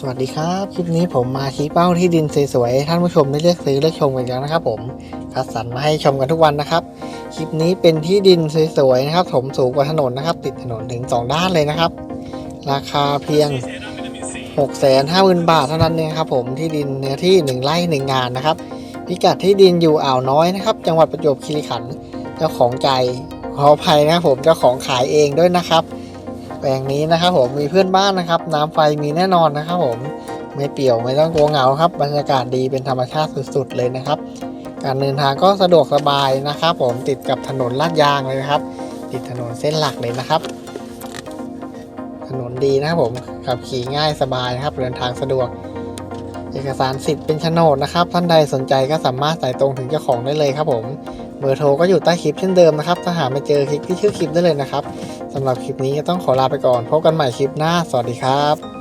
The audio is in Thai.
สวัสดีครับ คลิปนี้ผมมาชี้เป้าที่ดินสวยๆท่านผู้ชมได้เลือกซื้อเลือกชมกันแล้วนะครับ ผมคัดสรรมาให้ชมกันทุกวันนะครับ คลิปนี้เป็นที่ดินสวยๆนะครับถมสูงกว่าถนนนะครับ ติดถนนถึง 2 ด้านเลยนะครับ ราคาเพียง 650,000 บาทเท่านั้นเองครับผมที่ดินเนื้อที่ 1 ไร่ 1 งานนะครับ พิกัดที่ดินอยู่อ่าวน้อยนะครับ จังหวัดประจวบคีรีขันธ์เจ้าของใจขออภัยนะครับผมเจ้าของขายเองด้วยนะครับ แปลงนี้นะครับผมมีเพื่อนบ้านนะครับ น้ำไฟมีแน่นอนนะครับผมไม่เปี่ยวไม่ต้องกลัวเหงาครับ บรรยากาศดีเป็นธรรมชาติสุดๆเลยนะครับ การเดินทางก็สะดวกสบายนะครับ ผมติดกับถนนลาดยางเลยนะครับ ติดถนนเส้นหลักเลยนะครับ ถนนดีนะครับผมขับขี่ง่ายสบายนะครับ เดินทางสะดวก เอกสารสิทธิ์เป็นโฉนดนะครับ ท่านใดสนใจก็สามารถสายตรงถึงเจ้าของได้เลยครับผมเบอร์โทรก็อยู่ใต้คลิปเช่นเดิมนะครับถ้าหาไม่เจอคลิกที่ชื่อคลิปได้เลยนะครับ สำหรับคลิปนี้ต้องขอลาไปก่อน พบกันใหม่คลิปหน้า สวัสดีครับ